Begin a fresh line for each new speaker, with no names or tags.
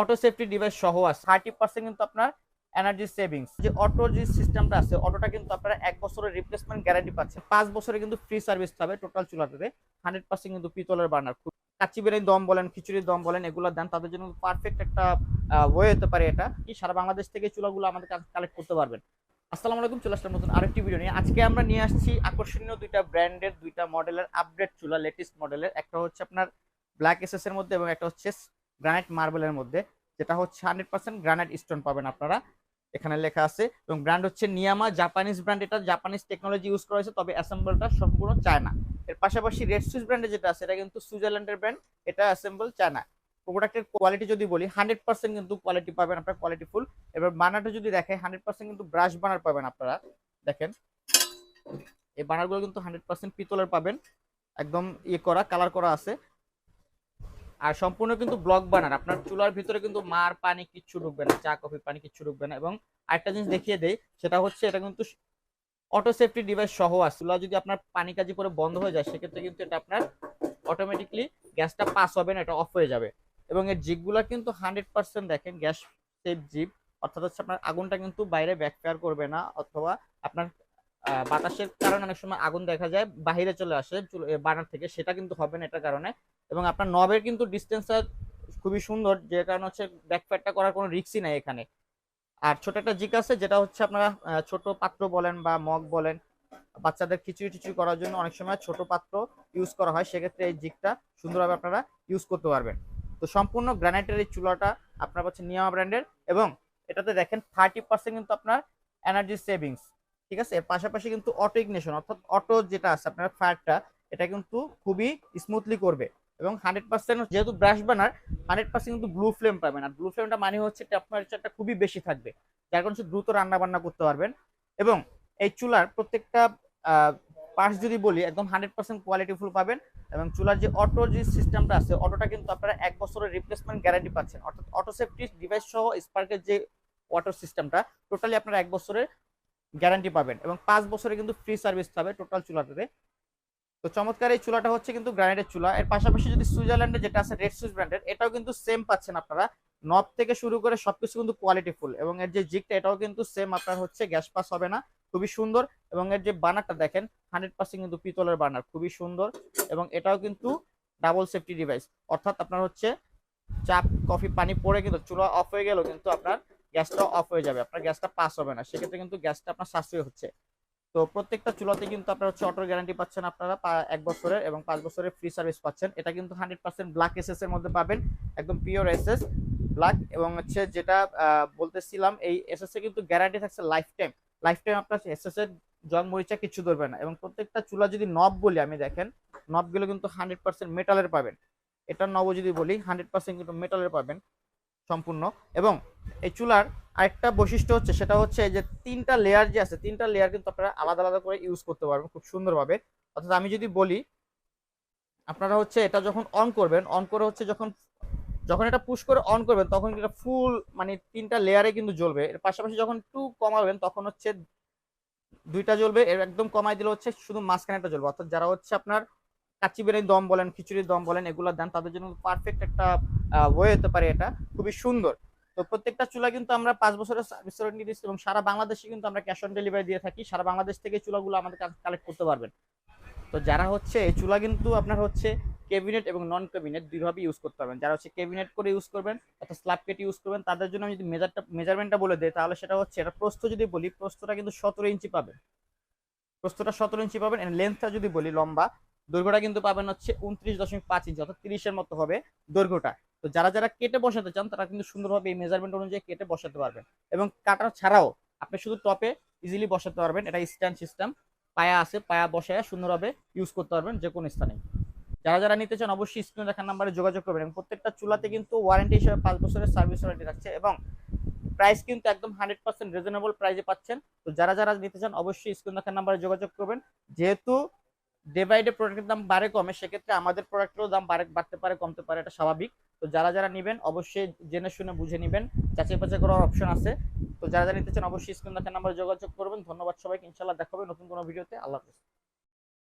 Auto safety device সহ আছে। Thirty percent কিন্তু আপনার এনার্জি সেভিংস যে অটো যে সিস্টেমটা আছে অটোটা কিন্তু আপনারা এক বছরের রিপ্লেসমেন্ট গ্যারান্টি পাচ্ছেন পাঁচ বছরে কিন্তু ফ্রি সার্ভিস হবে টোটাল চুলাটাতে। হান্ড্রেড পার্সেন্ট কিন্তু পিতলের বার্নার খুব কাচ্চি বিরিয়ানি দম বলেন, খিচুড়ির দম বলেন, এগুলো দেন, তাদের জন্য পারফেক্ট একটা ওয়ে হতে পারে এটা, কি সারা বাংলাদেশ থেকে চুলাগুলো আমাদের কালেক্ট করতে পারবেন। আসসালামু আলাইকুম, চলে আসলাম নতুন আরেকটি ভিডিও নিয়ে। আজকে আমরা নিয়ে আসছি আকর্ষণীয় দুইটা ব্র্যান্ডের দুইটা মডেলের আপডেট চুলা লেটেস্ট মডেলের একটা হচ্ছে আপনার ব্ল্যাক এসএস এর মধ্যে এবং একটা হচ্ছে গ্রানাইট মার্বেলের মধ্যে, যেটা হচ্ছে হান্ড্রেড পার্সেন্ট গ্রানাইট স্টোন পাবেন আপনারা। এখানে লেখা আছে, এবং ব্র্যান্ড হচ্ছে নিয়ামা জাপানিজ ব্র্যান্ড এটা জাপানিজ টেকনোলজি ইউজ করা হয়েছে, তবে অ্যাসেম্বলটা সম্পূর্ণ চায়না এর পাশাপাশি রেড সুইচ ব্র্যান্ডে যেটা আছে, এটা কিন্তু সুইজারল্যান্ডের ব্র্যান্ড এটা অ্যাসেম্বল চায়না প্রোডাক্টের কোয়ালিটি যদি বলি হান্ড্রেড পার্সেন্ট কিন্তু কোয়ালিটি পাবেন আপনার কোয়ালিটি ফুল এবার বানারটা যদি দেখে হান্ড্রেড পার্সেন্ট কিন্তু ব্রাশ বানার পাবেন আপনারা। দেখেন, এই বানারগুলো কিন্তু হান্ড্রেড পার্সেন্ট পিতলের পাবেন। একদম ইয়ে করা কালার করা আছে। আর সম্পূর্ণ কিন্তু ব্লক বানার আপনার চুলার ভিতরে কিন্তু মার পানি কিচ্ছু ঢুকবে না, চা, কফি পানি কিচ্ছু ঢুকবে না। এবং আরেকটা জিনিস দেখিয়ে দেই, সেটা হচ্ছে এটা কিন্তু অটো সেফটি ডিভাইস সহ আছে। চুলা যদি আপনার পানি কাজি পরে বন্ধ হয়ে যায়, সেক্ষেত্রে কিন্তু এটা আপনার অটোমেটিকলি গ্যাসটা পাস হবে না, এটা অফ হয়ে যাবে। এবং এর জিপগুলো কিন্তু হান্ড্রেড পার্সেন্ট দেখেন, গ্যাস সেফ জিপ। অর্থাৎ হচ্ছে আপনার আগুনটা কিন্তু বাইরে ব্যাকফায়ার করবে না, অথবা আপনার বাতাসের কারণে অনেক সময় আগুন দেখা যায়, বাহিরে চলে আসে বানার থেকে। সেটা কিন্তু হবে না এটার কারণে। এবং আপনার নবের কিন্তু ডিস্টেন্সটা খুবই সুন্দর যে কারণে হচ্ছে ব্যাকফায়ারটা করার কোনো রিক্সই নাই এখানে। আর ছোট একটা জিক আছে, যেটা হচ্ছে আপনারা ছোট পাত্র বলেন বা মগ বলেন, বাচ্চাদের খিচুড়ি টিচুড়ি করার জন্য অনেক সময় ছোট পাত্র ইউজ করা হয়। সেক্ষেত্রে এই জিকটা সুন্দরভাবে আপনারা ইউজ করতে পারবেন। তো সম্পূর্ণ গ্রানাইটের এই চুলাটা আপনার হচ্ছে নিয়ামা ব্র্যান্ডের এবং এটাতে দেখেন থার্টি পার্সেন্ট কিন্তু আপনার এনার্জি সেভিংস ঠিক আছে? এর পাশাপাশি কিন্তু অটো ইগনিশন অর্থাৎ অটো যেটা আছে আপনার ফায়ারটা এটা কিন্তু খুবই স্মুথলি করবে। এবং হান্ড্রেড পার্সেন্ট যেহেতু ব্রাশ বানার হান্ড্রেড পার্সেন্ট কিন্তু ব্লু ফ্লেম পাবেন। আর ব্লু ফ্লেমটা মানে হচ্ছে টেম্পারেচারটা খুবই বেশি থাকবে, যার কারণে দ্রুত রান্না বান্না করতে পারবেন। এবং এই চুলার প্রত্যেকটা পার্টস যদি বলি, একদম হান্ড্রেড পার্সেন্ট কোয়ালিটিফুল পাবেন। এবং চুলার যে অটো যে সিস্টেমটা আছে অটোটা কিন্তু আপনারা এক বছরের রিপ্লেসমেন্ট গ্যারান্টি পাচ্ছেন। অর্থাৎ অটো সেফটি ডিভাইস সহ স্পার্কের যে ওয়াটার সিস্টেমটা টোটালি আপনারা এক বছরের গ্যারান্টি পাবেন এবং পাঁচ বছরে কিন্তু ফ্রি সার্ভিস পাবে টোটাল চুলাটাতে। তো চমৎকার এই চুলাটা হচ্ছে কিন্তু গ্রানাইটের চুলা। এর পাশাপাশি যদি সুইজারল্যান্ডে যেটা আছে রেড সুইচ ব্র্যান্ডের এটাও কিন্তু সেম পাচ্ছেন আপনারা। নব থেকে শুরু করে সবকিছু কিন্তু কোয়ালিটি ফুল এবং এর যে জিগটা, এটাও কিন্তু সেম আপনার হচ্ছে গ্যাস পাস হবে না, খুবই সুন্দর এবং এর যে বানারটা দেখেন হান্ড্রেড পার্সেন্ট কিন্তু পিতলের বানার, খুবই সুন্দর এবং এটাও কিন্তু ডাবল সেফটি ডিভাইস অর্থাৎ আপনার হচ্ছে, চাপ কফি পানি পড়ে কিন্তু চুলা অফ হয়ে গেলেও কিন্তু আপনার গ্যাসটা অফ হয়ে যাবে, আপনার গ্যাসটা পাস হবে না। সেক্ষেত্রে কিন্তু গ্যাসটা আপনার সাশ্রয় হচ্ছে। তো প্রত্যেকটা চুলাতে কিন্তু আপনার হচ্ছে অটোর গ্যারান্টি পাচ্ছেন আপনারা এক বছরের এবং পাঁচ বছরের ফ্রি সার্ভিস পাচ্ছেন। এটা কিন্তু হান্ড্রেড পার্সেন্ট ব্ল্যাক এসএস এর মধ্যে পাবেন, একদম পিওর এসএস ব্ল্যাক এবং হচ্ছে যেটা বলতেছিলাম, এই এসএস এ কিন্তু গ্যারান্টি থাকছে লাইফ টাইম লাইফ টাইম আপনার এসএস এর জং মরিচা কিছু ধরবে না এবং প্রত্যেকটা চুলা যদি নব বলি, আমি দেখেন নবগুলো কিন্তু হান্ড্রেড পার্সেন্ট মেটালের পাবেন। এটা নব যদি বলি হান্ড্রেড পার্সেন্ট কিন্তু মেটালের পাবেন। সম্পূর্ণ। এবং এই চুলার আরেকটা বৈশিষ্ট্য হচ্ছে, সেটা হচ্ছে যে তিনটা লেয়ার যে আছে, তিনটা লেয়ার কিন্তু আপনারা আলাদা আলাদা করে ইউজ করতে পারবেন খুব সুন্দরভাবে। অর্থাৎ আমি যদি বলি, আপনারা হচ্ছে এটা যখন অন করবেন অন করে হচ্ছে যখন যখন এটা পুশ করে অন করবেন, তখন এটা ফুল মানে তিনটা লেয়ারে কিন্তু জ্বলবে। এর পাশাপাশি যখন একটু কমাবেন, তখন হচ্ছে দুইটা জ্বলবে। এর একদম কমাই দিলে হচ্ছে শুধু মাঝখানে একটা জ্বলবে। অর্থাৎ যারা হচ্ছে আপনার কাচ্চি বিরিয়ানি দম বলেন, খিচুড়ির দম বলেন, এগুলো দেন, তাদের জন্য পারফেক্ট একটা ওয়ে হতে পারে এটা। খুবই সুন্দর। তো প্রত্যেকটা চুলা কিন্তু আমরা পাঁচ বছরের সার্ভিস ওয়ারেন্টি দিচ্ছি এবং সারা বাংলাদেশে কিন্তু আমরা ক্যাশ অন ডেলিভারি দিয়ে থাকি। সারা বাংলাদেশ থেকে চুলাগুলো আমাদের কালেক্ট করতে পারবেন। তো যারা হচ্ছে, এই চুলা কিন্তু আপনার হচ্ছে ক্যাবিনেট এবং নন ক্যাবিনেট দুইভাবে ইউজ করতে পারবেন। যারা হচ্ছে ক্যাবিনেট করে ইউজ করবেন, অর্থাৎ স্ল্যাব কেটে ইউজ করবেন, তাদের জন্য আমি যদি মেজারটা মেজারমেন্টটা বলে দিই, তাহলে সেটা হচ্ছে, এটা প্রস্থ যদি বলি, প্রস্থটা কিন্তু সতেরো ইঞ্চি পাবেন। প্রস্থটা সতেরো ইঞ্চি পাবেন এন্ড লেন্থটা যদি বলি, লম্বা দৈর্ঘ্যটা কিন্তু পাবেন হচ্ছে উনত্রিশ দশমিক পাঁচ ইঞ্চি, অর্থাৎ তিরিশের মতো হবে দৈর্ঘ্যটা। তো যারা যারা কেটে বসাতে চান, তারা কিন্তু সুন্দরভাবে এই মেজারমেন্ট অনুযায়ী কেটে বসাতে পারবেন। এবং কাটা ছাড়াও আপনি শুধু টপে ইজিলি বসাতে পারবেন। এটা স্ট্যান্ড সিস্টেম পায়া আছে, পায়া বসায় সুন্দরভাবে ইউজ করতে পারবেন যে কোনো স্থানে যারা যারা নিতে চান, অবশ্যই স্ক্রিনে দেখার নাম্বারে যোগাযোগ করবেন। এবং প্রত্যেকটা চুলাতে কিন্তু ওয়ারেন্টি হিসেবে পাঁচ বছরের সার্ভিস ওয়ারেন্টি থাকছে এবং প্রাইস কিন্তু একদম হান্ড্রেড পার্সেন্ট রিজনেবল প্রাইসে পাচ্ছেন। তো যারা যারা নিতে চান, অবশ্যই স্ক্রিন দেখার নাম্বারে যোগাযোগ করবেন। যেহেতু ডে বাই ডে প্রোডাক্টের দাম বাড়ে কমে, সেক্ষেত্রে আমাদের প্রোডাক্টেরও দাম বাড়ে, বাড়তে পারে, কমতে পারে, এটা স্বাভাবিক। তো যারা যারা নেবেন, অবশ্যই জেনে শুনে বুঝে নেবেন। যাচাই বাছাই করার অপশন আছে। তো যারা যারা নিতে চান, অবশ্যই স্ক্রিন দেখার নাম্বারে যোগাযোগ করবেন। ধন্যবাদ সবাইকে। ইনশাল্লাহ দেখাবে নতুন কোনো ভিডিওতে। আল্লাহ হাফেজ।